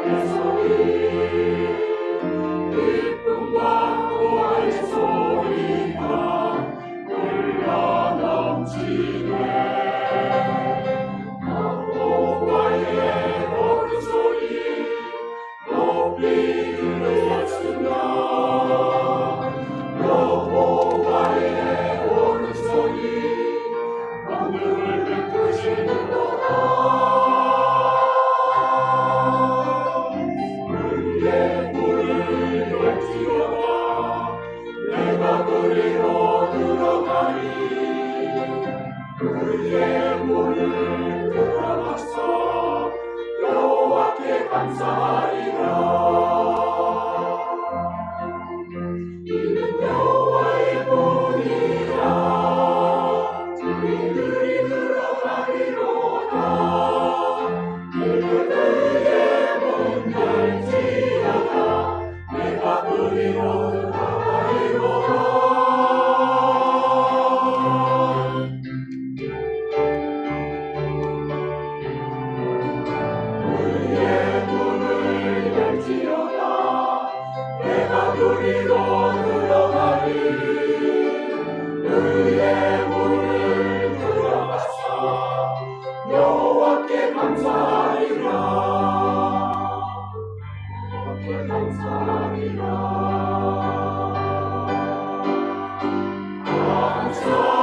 Ти 여 지어다 내가 부리로 들어가리. 의의 문을 들어가서 여호와께 감사하리라. 여호와께 감사하리라. 감사하리라